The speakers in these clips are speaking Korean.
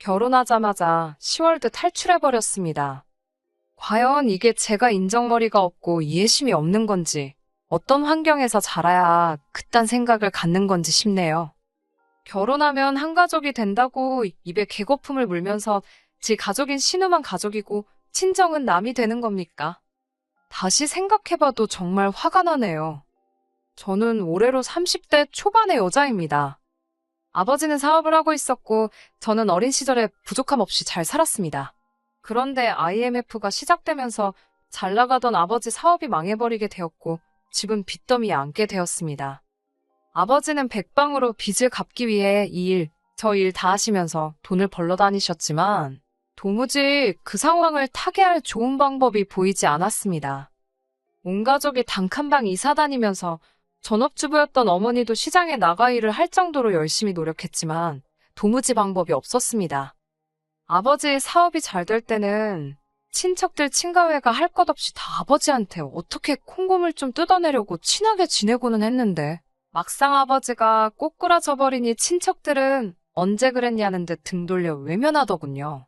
결혼하자마자 10월드 탈출해버렸습니다. 과연 이게 제가 인정머리가 없고 이해심이 없는 건지, 어떤 환경에서 자라야 그딴 생각을 갖는 건지 싶네요. 결혼하면 한 가족이 된다고 입에 개거품을 물면서 지 가족인 신우만 가족이고 친정은 남이 되는 겁니까? 다시 생각해봐도 정말 화가 나네요. 저는 올해로 30대 초반의 여자입니다. 아버지는 사업을 하고 있었고 저는 어린 시절에 부족함 없이 잘 살았습니다. 그런데 IMF가 시작되면서 잘 나가던 아버지 사업이 망해버리게 되었고 집은 빚더미에 앉게 되었습니다. 아버지는 백방으로 빚을 갚기 위해 이 일, 저 일 다 하시면서 돈을 벌러 다니셨지만 도무지 그 상황을 타개할 좋은 방법이 보이지 않았습니다. 온 가족이 단칸방 이사 다니면서 전업주부였던 어머니도 시장에 나가 일을 할 정도로 열심히 노력했지만 도무지 방법이 없었습니다. 아버지의 사업이 잘 될 때는 친척들 친가회가 할 것 없이 다 아버지한테 어떻게 콩고물 좀 뜯어내려고 친하게 지내고는 했는데 막상 아버지가 꼬꾸라져 버리니 친척들은 언제 그랬냐는 듯 등 돌려 외면하더군요.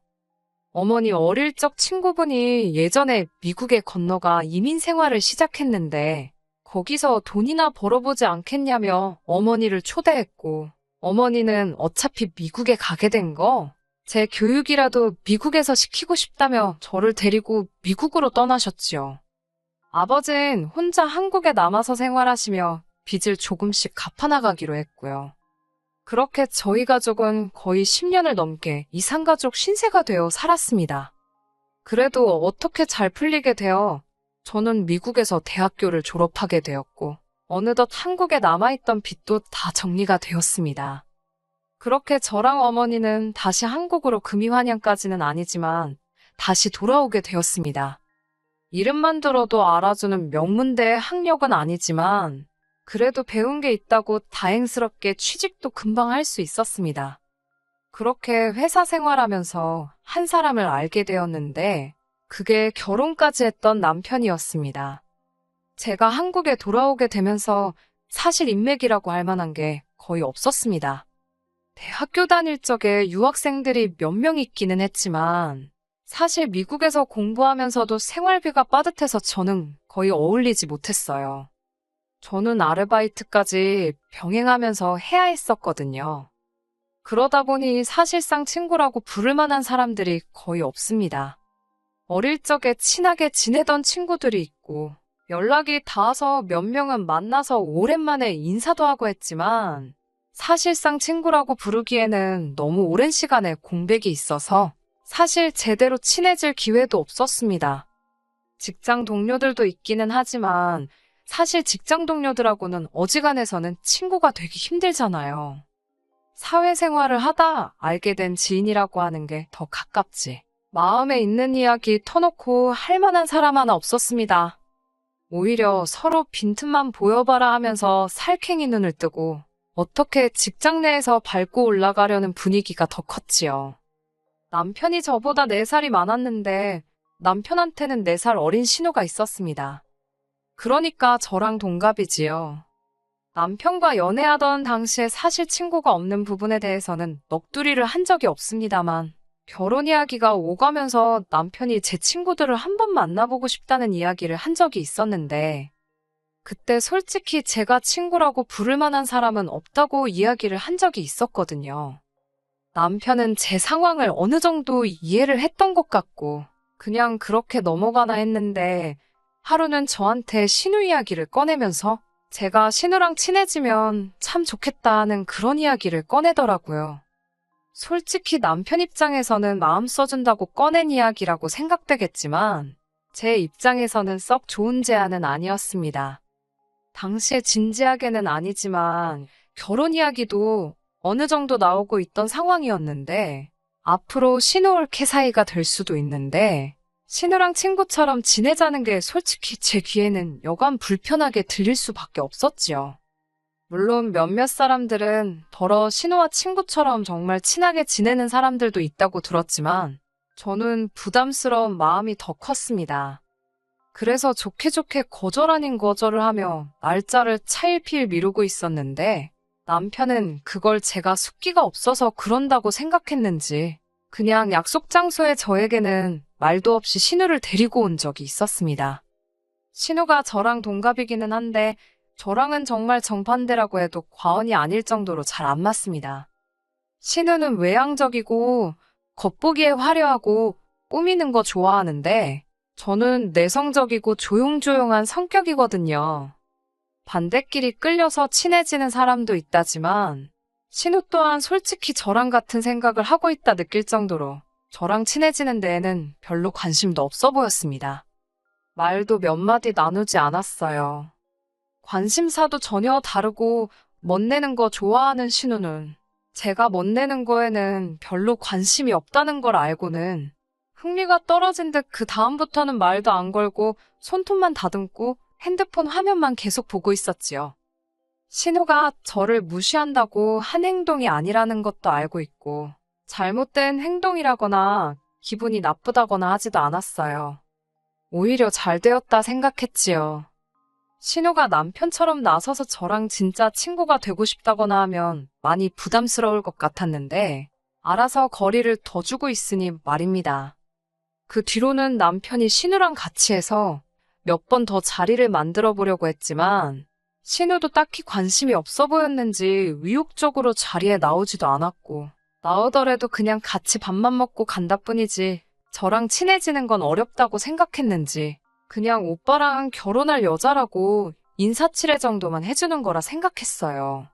어머니 어릴 적 친구분이 예전에 미국에 건너가 이민 생활을 시작했는데 거기서 돈이나 벌어보지 않겠냐며 어머니를 초대했고 어머니는 어차피 미국에 가게 된 거 제 교육이라도 미국에서 시키고 싶다며 저를 데리고 미국으로 떠나셨지요. 아버진 혼자 한국에 남아서 생활하시며 빚을 조금씩 갚아나가기로 했고요. 그렇게 저희 가족은 거의 10년을 넘게 이상가족 신세가 되어 살았습니다. 그래도 어떻게 잘 풀리게 되어 저는 미국에서 대학교를 졸업하게 되었고, 어느덧 한국에 남아있던 빚도 다 정리가 되었습니다. 그렇게 저랑 어머니는 다시 한국으로 금이환영까지는 아니지만, 다시 돌아오게 되었습니다. 이름만 들어도 알아주는 명문대의 학력은 아니지만, 그래도 배운 게 있다고 다행스럽게 취직도 금방 할 수 있었습니다. 그렇게 회사 생활하면서 한 사람을 알게 되었는데, 그게 결혼까지 했던 남편이었습니다. 제가 한국에 돌아오게 되면서 사실 인맥이라고 할 만한 게 거의 없었습니다. 대학교 다닐 적에 유학생들이 몇 명 있기는 했지만 사실 미국에서 공부하면서도 생활비가 빠듯해서 저는 거의 어울리지 못했어요. 저는 아르바이트까지 병행하면서 해야 했었거든요. 그러다 보니 사실상 친구라고 부를 만한 사람들이 거의 없습니다. 어릴 적에 친하게 지내던 친구들이 있고 연락이 닿아서 몇 명은 만나서 오랜만에 인사도 하고 했지만 사실상 친구라고 부르기에는 너무 오랜 시간의 공백이 있어서 사실 제대로 친해질 기회도 없었습니다. 직장 동료들도 있기는 하지만 사실 직장 동료들하고는 어지간해서는 친구가 되기 힘들잖아요. 사회생활을 하다 알게 된 지인이라고 하는 게 더 가깝지. 마음에 있는 이야기 터놓고 할 만한 사람 하나 없었습니다. 오히려 서로 빈틈만 보여봐라 하면서 살쾡이 눈을 뜨고 어떻게 직장 내에서 밟고 올라가려는 분위기가 더 컸지요. 남편이 저보다 4살이 많았는데 남편한테는 4살 어린 신우가 있었습니다. 그러니까 저랑 동갑이지요. 남편과 연애하던 당시에 사실 친구가 없는 부분에 대해서는 넋두리를 한 적이 없습니다만 결혼 이야기가 오가면서 남편이 제 친구들을 한 번 만나보고 싶다는 이야기를 한 적이 있었는데, 그때 솔직히 제가 친구라고 부를 만한 사람은 없다고 이야기를 한 적이 있었거든요. 남편은 제 상황을 어느 정도 이해를 했던 것 같고, 그냥 그렇게 넘어가나 했는데, 하루는 저한테 신우 이야기를 꺼내면서, 제가 신우랑 친해지면 참 좋겠다 하는 그런 이야기를 꺼내더라고요. 솔직히 남편 입장에서는 마음 써준다고 꺼낸 이야기라고 생각되겠지만, 제 입장에서는 썩 좋은 제안은 아니었습니다. 당시에 진지하게는 아니지만, 결혼 이야기도 어느 정도 나오고 있던 상황이었는데, 앞으로 신우올케 사이가 될 수도 있는데, 신우랑 친구처럼 지내자는 게 솔직히 제 귀에는 여간 불편하게 들릴 수밖에 없었지요. 물론 몇몇 사람들은 더러 신우와 친구처럼 정말 친하게 지내는 사람들도 있다고 들었지만 저는 부담스러운 마음이 더 컸습니다. 그래서 좋게 좋게 거절 아닌 거절을 하며 날짜를 차일피일 미루고 있었는데 남편은 그걸 제가 숙기가 없어서 그런다고 생각했는지 그냥 약속 장소에 저에게는 말도 없이 신우를 데리고 온 적이 있었습니다. 신우가 저랑 동갑이기는 한데 저랑은 정말 정반대라고 해도 과언이 아닐 정도로 잘 안 맞습니다. 신우는 외향적이고 겉보기에 화려하고 꾸미는 거 좋아하는데 저는 내성적이고 조용조용한 성격이거든요. 반대끼리 끌려서 친해지는 사람도 있다지만 신우 또한 솔직히 저랑 같은 생각을 하고 있다 느낄 정도로 저랑 친해지는 데에는 별로 관심도 없어 보였습니다. 말도 몇 마디 나누지 않았어요. 관심사도 전혀 다르고 멋내는 거 좋아하는 신우는 제가 멋내는 거에는 별로 관심이 없다는 걸 알고는 흥미가 떨어진 듯 그 다음부터는 말도 안 걸고 손톱만 다듬고 핸드폰 화면만 계속 보고 있었지요. 신우가 저를 무시한다고 한 행동이 아니라는 것도 알고 있고 잘못된 행동이라거나 기분이 나쁘다거나 하지도 않았어요. 오히려 잘 되었다 생각했지요. 신우가 남편처럼 나서서 저랑 진짜 친구가 되고 싶다거나 하면 많이 부담스러울 것 같았는데 알아서 거리를 더 주고 있으니 말입니다. 그 뒤로는 남편이 신우랑 같이 해서 몇 번 더 자리를 만들어 보려고 했지만 신우도 딱히 관심이 없어 보였는지 의욕적으로 자리에 나오지도 않았고 나오더라도 그냥 같이 밥만 먹고 간다 뿐이지 저랑 친해지는 건 어렵다고 생각했는지 그냥 오빠랑 결혼할 여자라고 인사치레 정도만 해주는 거라 생각했어요.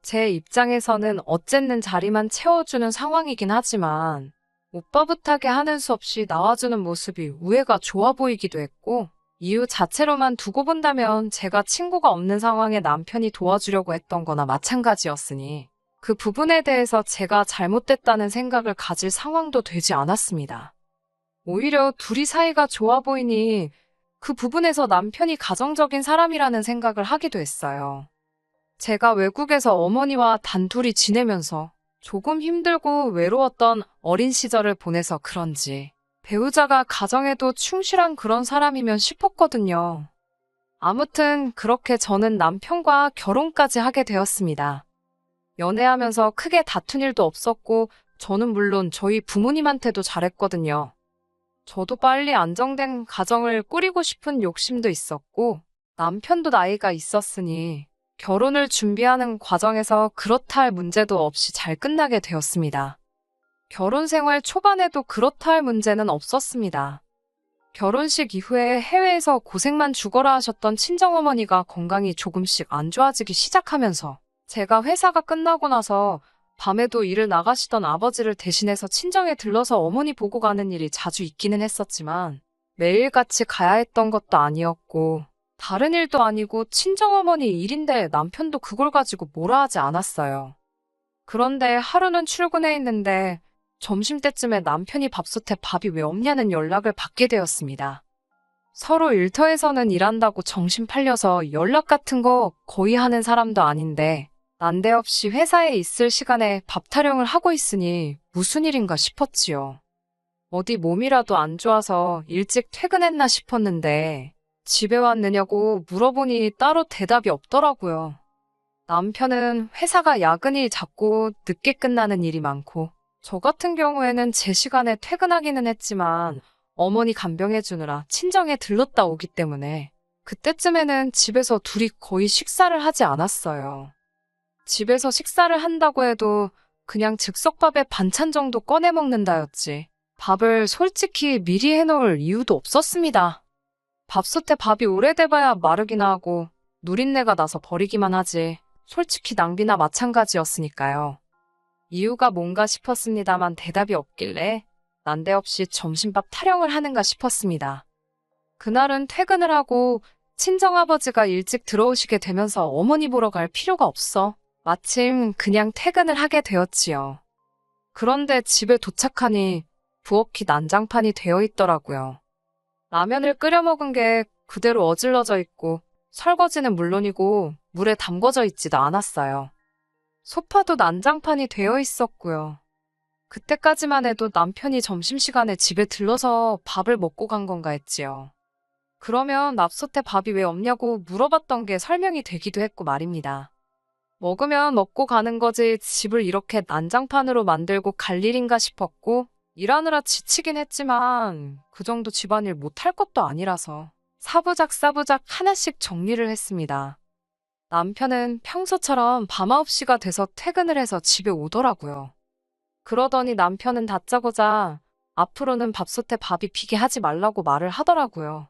제 입장에서는 어쨌든 자리만 채워주는 상황이긴 하지만 오빠 부탁에 하는 수 없이 나와주는 모습이 우애가 좋아 보이기도 했고 이유 자체로만 두고 본다면 제가 친구가 없는 상황에 남편이 도와주려고 했던 거나 마찬가지였으니 그 부분에 대해서 제가 잘못됐다는 생각을 가질 상황도 되지 않았습니다. 오히려 둘이 사이가 좋아 보이니 그 부분에서 남편이 가정적인 사람이라는 생각을 하기도 했어요. 제가 외국에서 어머니와 단둘이 지내면서 조금 힘들고 외로웠던 어린 시절을 보내서 그런지 배우자가 가정에도 충실한 그런 사람이면 싶었거든요. 아무튼 그렇게 저는 남편과 결혼까지 하게 되었습니다. 연애하면서 크게 다툰 일도 없었고 저는 물론 저희 부모님한테도 잘했거든요. 저도 빨리 안정된 가정을 꾸리고 싶은 욕심도 있었고 남편도 나이가 있었으니 결혼을 준비하는 과정에서 그렇다 할 문제도 없이 잘 끝나게 되었습니다. 결혼 생활 초반에도 그렇다 할 문제는 없었습니다. 결혼식 이후에 해외에서 고생만 죽어라 하셨던 친정어머니가 건강이 조금씩 안 좋아지기 시작하면서 제가 회사가 끝나고 나서 밤에도 일을 나가시던 아버지를 대신해서 친정에 들러서 어머니 보고 가는 일이 자주 있기는 했었지만 매일같이 가야 했던 것도 아니었고 다른 일도 아니고 친정어머니 일인데 남편도 그걸 가지고 뭐라 하지 않았어요. 그런데 하루는 출근해 있는데 점심때쯤에 남편이 밥솥에 밥이 왜 없냐는 연락을 받게 되었습니다. 서로 일터에서는 일한다고 정신 팔려서 연락 같은 거 거의 하는 사람도 아닌데 난데없이 회사에 있을 시간에 밥 타령을 하고 있으니 무슨 일인가 싶었지요. 어디 몸이라도 안 좋아서 일찍 퇴근했나 싶었는데 집에 왔느냐고 물어보니 따로 대답이 없더라고요. 남편은 회사가 야근이 자꾸 늦게 끝나는 일이 많고 저 같은 경우에는 제 시간에 퇴근하기는 했지만 어머니 간병해 주느라 친정에 들렀다 오기 때문에 그때쯤에는 집에서 둘이 거의 식사를 하지 않았어요. 집에서 식사를 한다고 해도 그냥 즉석밥에 반찬 정도 꺼내 먹는다였지. 밥을 솔직히 미리 해놓을 이유도 없었습니다. 밥솥에 밥이 오래돼봐야 마르기나 하고 누린내가 나서 버리기만 하지. 솔직히 낭비나 마찬가지였으니까요. 이유가 뭔가 싶었습니다만 대답이 없길래 난데없이 점심밥 타령을 하는가 싶었습니다. 그날은 퇴근을 하고 친정아버지가 일찍 들어오시게 되면서 어머니 보러 갈 필요가 없어. 마침 그냥 퇴근을 하게 되었지요. 그런데 집에 도착하니 부엌이 난장판이 되어 있더라고요. 라면을 끓여 먹은 게 그대로 어질러져 있고 설거지는 물론이고 물에 담궈져 있지도 않았어요. 소파도 난장판이 되어 있었고요. 그때까지만 해도 남편이 점심시간에 집에 들러서 밥을 먹고 간 건가 했지요. 그러면 납솥에 밥이 왜 없냐고 물어봤던 게 설명이 되기도 했고 말입니다. 먹으면 먹고 가는 거지 집을 이렇게 난장판으로 만들고 갈 일인가 싶었고 일하느라 지치긴 했지만 그 정도 집안일 못할 것도 아니라서 사부작 사부작 하나씩 정리를 했습니다. 남편은 평소처럼 밤 9시가 돼서 퇴근을 해서 집에 오더라고요. 그러더니 남편은 다짜고자 앞으로는 밥솥에 밥이 비게 하지 말라고 말을 하더라고요.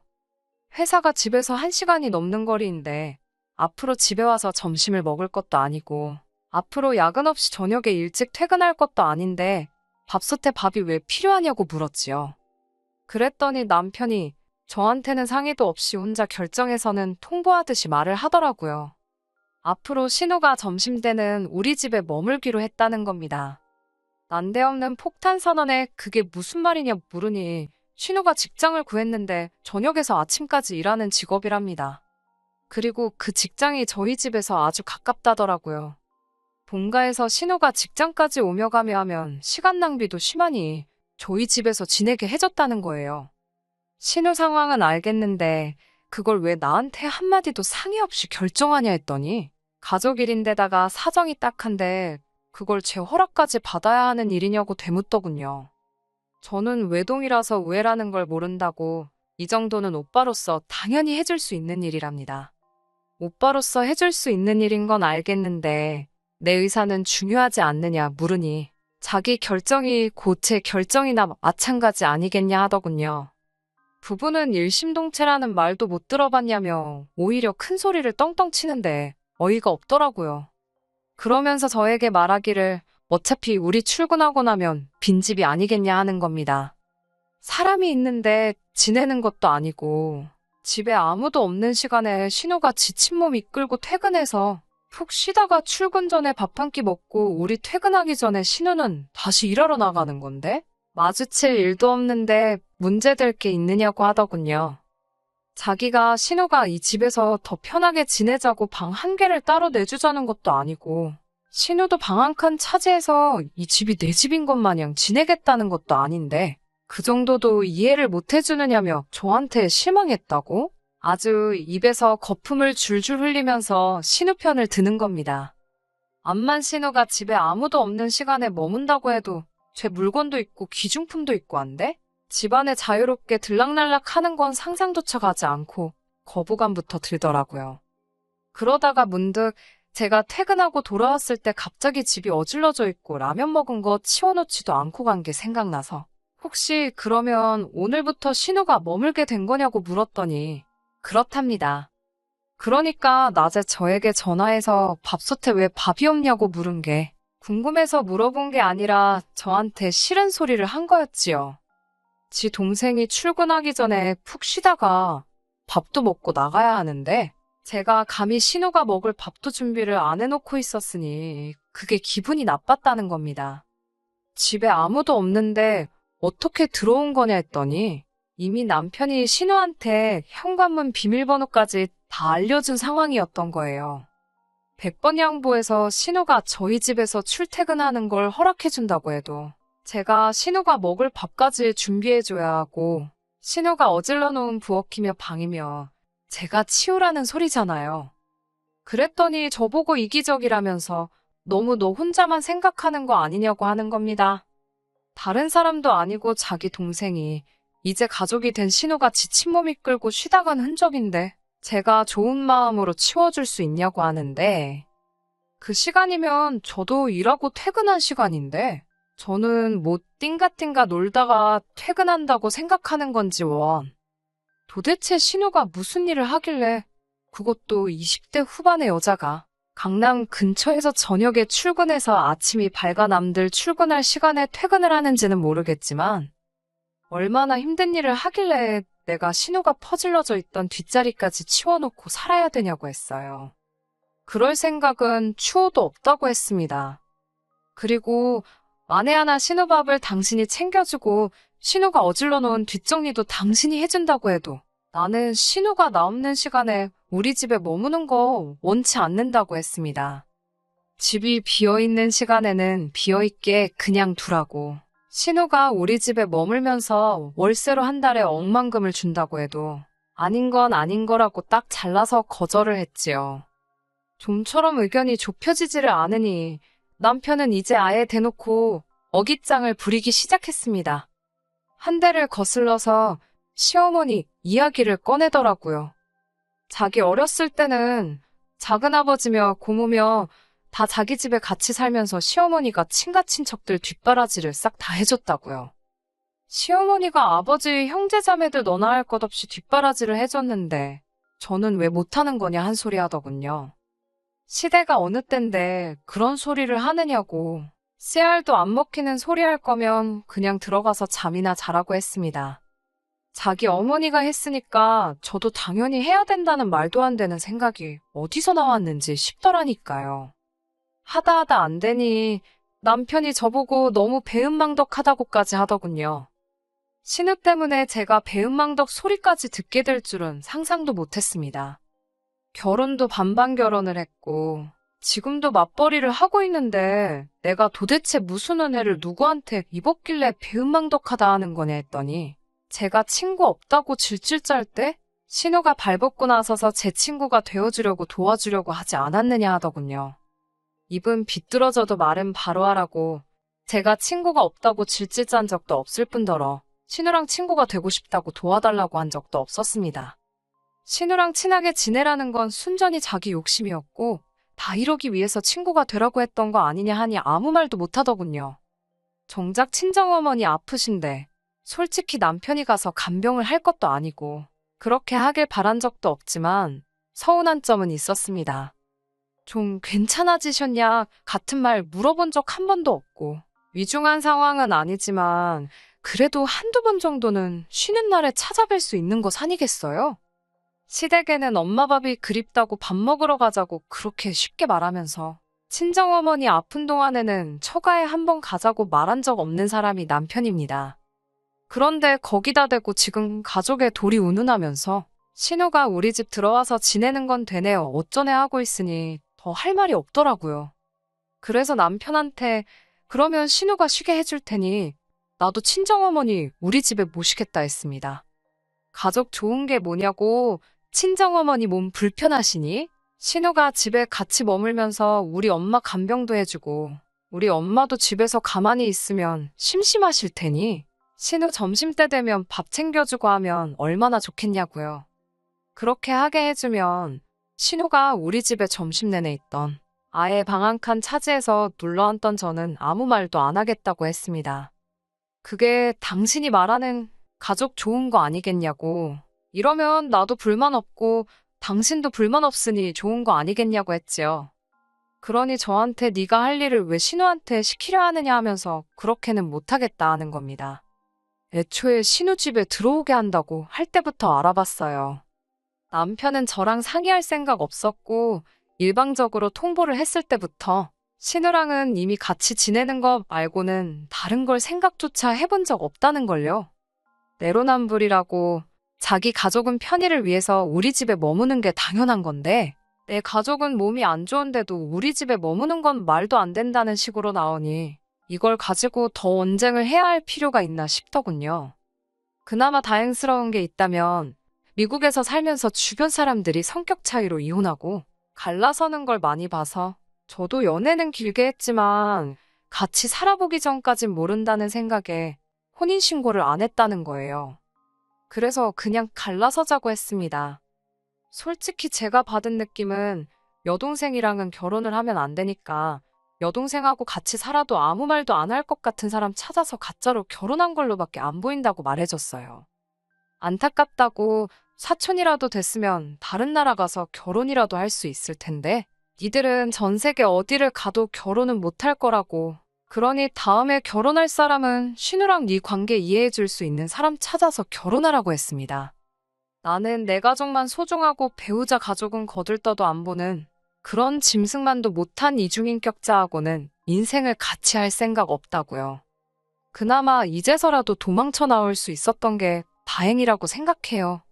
회사가 집에서 1시간이 넘는 거리인데 앞으로 집에 와서 점심을 먹을 것도 아니고 앞으로 야근 없이 저녁에 일찍 퇴근할 것도 아닌데 밥솥에 밥이 왜 필요하냐고 물었지요. 그랬더니 남편이 저한테는 상의도 없이 혼자 결정해서는 통보하듯이 말을 하더라고요. 앞으로 신우가 점심 때는 우리 집에 머물기로 했다는 겁니다. 난데없는 폭탄 선언에 그게 무슨 말이냐 물으니 신우가 직장을 구했는데 저녁에서 아침까지 일하는 직업이랍니다. 그리고 그 직장이 저희 집에서 아주 가깝다더라고요. 본가에서 신우가 직장까지 오며 가며 하면 시간 낭비도 심하니 저희 집에서 지내게 해줬다는 거예요. 신우 상황은 알겠는데 그걸 왜 나한테 한마디도 상의 없이 결정하냐 했더니 가족 일인데다가 사정이 딱한데 그걸 제 허락까지 받아야 하는 일이냐고 되묻더군요. 저는 외동이라서 우애라는 걸 모른다고 이 정도는 오빠로서 당연히 해줄 수 있는 일이랍니다. 오빠로서 해줄 수 있는 일인 건 알겠는데 내 의사는 중요하지 않느냐 물으니 자기 결정이 고체 결정이나 마찬가지 아니겠냐 하더군요. 부부는 일심동체라는 말도 못 들어봤냐며 오히려 큰 소리를 떵떵 치는데 어이가 없더라고요. 그러면서 저에게 말하기를 어차피 우리 출근하고 나면 빈집이 아니겠냐 하는 겁니다. 사람이 있는데 지내는 것도 아니고 집에 아무도 없는 시간에 신우가 지친 몸 이끌고 퇴근해서 푹 쉬다가 출근 전에 밥 한 끼 먹고 우리 퇴근하기 전에 신우는 다시 일하러 나가는 건데 마주칠 일도 없는데 문제될 게 있느냐고 하더군요. 자기가 신우가 이 집에서 더 편하게 지내자고 방 한 개를 따로 내주자는 것도 아니고 신우도 방 한 칸 차지해서 이 집이 내 집인 것 마냥 지내겠다는 것도 아닌데 그 정도도 이해를 못 해주느냐며 저한테 실망했다고? 아주 입에서 거품을 줄줄 흘리면서 신우 편을 드는 겁니다. 암만 신우가 집에 아무도 없는 시간에 머문다고 해도 제 물건도 있고 귀중품도 있고 한데? 집안에 자유롭게 들락날락 하는 건 상상조차 가지 않고 거부감부터 들더라고요. 그러다가 문득 제가 퇴근하고 돌아왔을 때 갑자기 집이 어질러져 있고 라면 먹은 거 치워놓지도 않고 간 게 생각나서 혹시 그러면 오늘부터 신우가 머물게 된 거냐고 물었더니 그렇답니다. 그러니까 낮에 저에게 전화해서 밥솥에 왜 밥이 없냐고 물은 게 궁금해서 물어본 게 아니라 저한테 싫은 소리를 한 거였지요. 지 동생이 출근하기 전에 푹 쉬다가 밥도 먹고 나가야 하는데 제가 감히 신우가 먹을 밥도 준비를 안 해놓고 있었으니 그게 기분이 나빴다는 겁니다. 집에 아무도 없는데 어떻게 들어온 거냐 했더니 이미 남편이 신우한테 현관문 비밀번호까지 다 알려준 상황이었던 거예요. 100번 양보해서 신우가 저희 집에서 출퇴근하는 걸 허락해준다고 해도 제가 신우가 먹을 밥까지 준비해줘야 하고 신우가 어질러 놓은 부엌이며 방이며 제가 치우라는 소리잖아요. 그랬더니 저보고 이기적이라면서 너무 너 혼자만 생각하는 거 아니냐고 하는 겁니다. 다른 사람도 아니고 자기 동생이 이제 가족이 된 신우가 지친 몸 이끌고 쉬다 간 흔적인데 제가 좋은 마음으로 치워줄 수 있냐고 하는데 그 시간이면 저도 일하고 퇴근한 시간인데 저는 뭐 띵가띵가 놀다가 퇴근한다고 생각하는 건지 원. 도대체 신우가 무슨 일을 하길래 그것도 20대 후반의 여자가 강남 근처에서 저녁에 출근해서 아침이 밝아 남들 출근할 시간에 퇴근을 하는지는 모르겠지만 얼마나 힘든 일을 하길래 내가 신우가 퍼질러져 있던 뒷자리까지 치워놓고 살아야 되냐고 했어요. 그럴 생각은 추호도 없다고 했습니다. 그리고 만에 하나 신우밥을 당신이 챙겨주고 신우가 어질러 놓은 뒷정리도 당신이 해준다고 해도 나는 신우가 나 없는 시간에 우리 집에 머무는 거 원치 않는다고 했습니다. 집이 비어있는 시간에는 비어있게 그냥 두라고. 신우가 우리 집에 머물면서 월세로 한 달에 억만금을 준다고 해도 아닌 건 아닌 거라고 딱 잘라서 거절을 했지요. 좀처럼 의견이 좁혀지지를 않으니 남편은 이제 아예 대놓고 어깃장을 부리기 시작했습니다. 한 대를 거슬러서 시어머니 이야기를 꺼내더라고요. 자기 어렸을 때는 작은아버지며 고모며 다 자기 집에 같이 살면서 시어머니가 친가 친척들 뒷바라지를 싹 다 해줬다고요. 시어머니가 아버지 형제자매들 너나 할 것 없이 뒷바라지를 해줬는데 저는 왜 못하는 거냐 한 소리 하더군요. 시대가 어느 땐데 그런 소리를 하느냐고 씨알도 안 먹히는 소리 할 거면 그냥 들어가서 잠이나 자라고 했습니다. 자기 어머니가 했으니까 저도 당연히 해야 된다는 말도 안 되는 생각이 어디서 나왔는지 싶더라니까요. 하다 하다 안 되니 남편이 저보고 너무 배은망덕하다고까지 하더군요. 신우 때문에 제가 배은망덕 소리까지 듣게 될 줄은 상상도 못했습니다. 결혼도 반반 결혼을 했고 지금도 맞벌이를 하고 있는데 내가 도대체 무슨 은혜를 누구한테 입었길래 배은망덕하다 하는 거냐 했더니 제가 친구 없다고 질질 짤 때 신우가 발벗고 나서서 제 친구가 되어주려고 도와주려고 하지 않았느냐 하더군요. 입은 비뚤어져도 말은 바로 하라고 제가 친구가 없다고 질질 짠 적도 없을 뿐더러 신우랑 친구가 되고 싶다고 도와달라고 한 적도 없었습니다. 신우랑 친하게 지내라는 건 순전히 자기 욕심이었고 다 이러기 위해서 친구가 되라고 했던 거 아니냐 하니 아무 말도 못하더군요. 정작 친정어머니 아프신데 솔직히 남편이 가서 간병을 할 것도 아니고 그렇게 하길 바란 적도 없지만 서운한 점은 있었습니다. 좀 괜찮아지셨냐 같은 말 물어본 적 한 번도 없고 위중한 상황은 아니지만 그래도 한두 번 정도는 쉬는 날에 찾아뵐 수 있는 것 아니겠어요? 시댁에는 엄마 밥이 그립다고 밥 먹으러 가자고 그렇게 쉽게 말하면서 친정어머니 아픈 동안에는 처가에 한 번 가자고 말한 적 없는 사람이 남편입니다. 그런데 거기다 대고 지금 가족의 돌이 운운하면서 신우가 우리 집 들어와서 지내는 건 되네요. 어쩌네 하고 있으니 더 할 말이 없더라고요. 그래서 남편한테 그러면 신우가 쉬게 해줄 테니 나도 친정어머니 우리 집에 모시겠다 했습니다. 가족 좋은 게 뭐냐고 친정어머니 몸 불편하시니? 신우가 집에 같이 머물면서 우리 엄마 간병도 해주고 우리 엄마도 집에서 가만히 있으면 심심하실 테니 신우 점심때 되면 밥 챙겨주고 하면 얼마나 좋겠냐고요. 그렇게 하게 해주면 신우가 우리 집에 점심 내내 있던 아예 방 한 칸 차지해서 눌러앉던 저는 아무 말도 안 하겠다고 했습니다. 그게 당신이 말하는 가족 좋은 거 아니겠냐고. 이러면 나도 불만 없고 당신도 불만 없으니 좋은 거 아니겠냐고 했지요. 그러니 저한테 네가 할 일을 왜 신우한테 시키려 하느냐 하면서 그렇게는 못하겠다 하는 겁니다. 애초에 신우 집에 들어오게 한다고 할 때부터 알아봤어요. 남편은 저랑 상의할 생각 없었고 일방적으로 통보를 했을 때부터 신우랑은 이미 같이 지내는 것 말고는 다른 걸 생각조차 해본 적 없다는 걸요. 내로남불이라고 자기 가족은 편의를 위해서 우리 집에 머무는 게 당연한 건데 내 가족은 몸이 안 좋은데도 우리 집에 머무는 건 말도 안 된다는 식으로 나오니 이걸 가지고 더 언쟁을 해야 할 필요가 있나 싶더군요. 그나마 다행스러운 게 있다면 미국에서 살면서 주변 사람들이 성격 차이로 이혼하고 갈라서는 걸 많이 봐서 저도 연애는 길게 했지만 같이 살아보기 전까진 모른다는 생각에 혼인신고를 안 했다는 거예요. 그래서 그냥 갈라서자고 했습니다. 솔직히 제가 받은 느낌은 여동생이랑은 결혼을 하면 안 되니까 여동생하고 같이 살아도 아무 말도 안 할 것 같은 사람 찾아서 가짜로 결혼한 걸로밖에 안 보인다고 말해줬어요. 안타깝다고 사촌이라도 됐으면 다른 나라 가서 결혼이라도 할 수 있을 텐데 니들은 전 세계 어디를 가도 결혼은 못할 거라고. 그러니 다음에 결혼할 사람은 신우랑 네 관계 이해해 줄 수 있는 사람 찾아서 결혼하라고 했습니다. 나는 내 가족만 소중하고 배우자 가족은 거들떠도 안 보는 그런 짐승만도 못한 이중인격자하고는 인생을 같이 할 생각 없다고요. 그나마 이제서라도 도망쳐 나올 수 있었던 게 다행이라고 생각해요.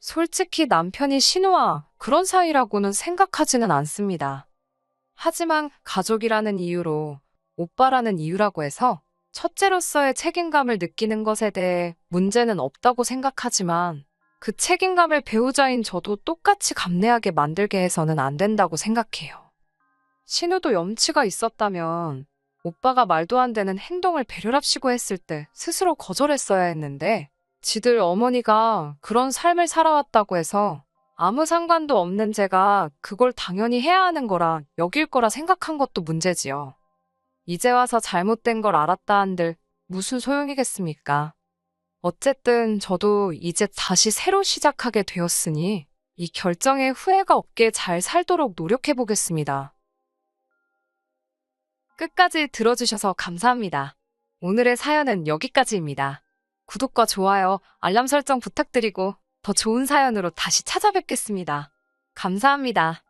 솔직히 남편이 신우와 그런 사이라고는 생각하지는 않습니다. 하지만 가족이라는 이유로 오빠라는 이유라고 해서 첫째로서의 책임감을 느끼는 것에 대해 문제는 없다고 생각하지만 그 책임감을 배우자인 저도 똑같이 감내하게 만들게 해서는 안 된다고 생각해요. 신우도 염치가 있었다면 오빠가 말도 안 되는 행동을 배려랍시고 했을 때 스스로 거절했어야 했는데 지들 어머니가 그런 삶을 살아왔다고 해서 아무 상관도 없는 제가 그걸 당연히 해야 하는 거라 여길 거라 생각한 것도 문제지요. 이제 와서 잘못된 걸 알았다 한들 무슨 소용이겠습니까? 어쨌든 저도 이제 다시 새로 시작하게 되었으니 이 결정에 후회가 없게 잘 살도록 노력해 보겠습니다. 끝까지 들어주셔서 감사합니다. 오늘의 사연은 여기까지입니다. 구독과 좋아요, 알람 설정 부탁드리고 더 좋은 사연으로 다시 찾아뵙겠습니다. 감사합니다.